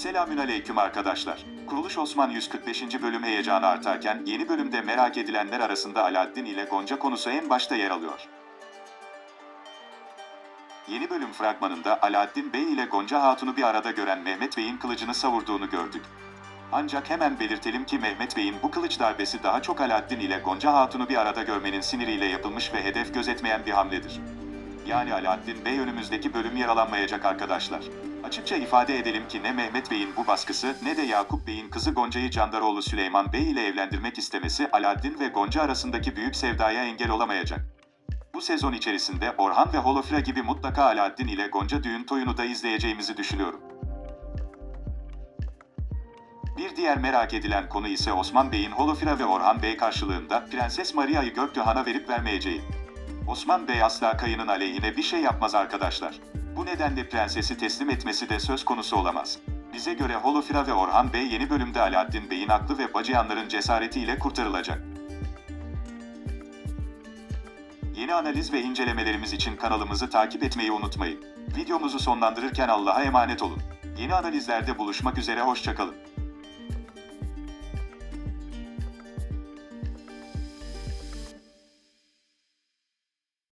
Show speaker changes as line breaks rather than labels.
Selamünaleyküm arkadaşlar. Kuruluş Osman 145. bölüm heyecanı artarken yeni bölümde merak edilenler arasında Alaaddin ile Gonca konusu en başta yer alıyor. Yeni bölüm fragmanında Alaaddin Bey ile Gonca Hatun'u bir arada gören Mehmet Bey'in kılıcını savurduğunu gördük. Ancak hemen belirtelim ki Mehmet Bey'in bu kılıç darbesi daha çok Alaaddin ile Gonca Hatun'u bir arada görmenin siniriyle yapılmış ve hedef gözetmeyen bir hamledir. Yani Alaaddin Bey önümüzdeki bölüm yaralanmayacak arkadaşlar. Açıkça ifade edelim ki ne Mehmet Bey'in bu baskısı ne de Yakup Bey'in kızı Gonca'yı Candaroğlu Süleyman Bey ile evlendirmek istemesi Alaaddin ve Gonca arasındaki büyük sevdaya engel olamayacak. Bu sezon içerisinde Orhan ve Holofira gibi mutlaka Alaaddin ile Gonca düğün toyunu da izleyeceğimizi düşünüyorum. Bir diğer merak edilen konu ise Osman Bey'in Holofira ve Orhan Bey karşılığında Prenses Maria'yı Göktuğhan'a verip vermeyeceği. Osman Bey asla kayının aleyhine bir şey yapmaz arkadaşlar. Bu nedenle prensesi teslim etmesi de söz konusu olamaz. Bize göre Holofira ve Orhan Bey yeni bölümde Alaaddin Bey'in aklı ve bacıyanların cesaretiyle kurtarılacak. Yeni analiz ve incelemelerimiz için kanalımızı takip etmeyi unutmayın. Videomuzu sonlandırırken Allah'a emanet olun. Yeni analizlerde buluşmak üzere hoşçakalın.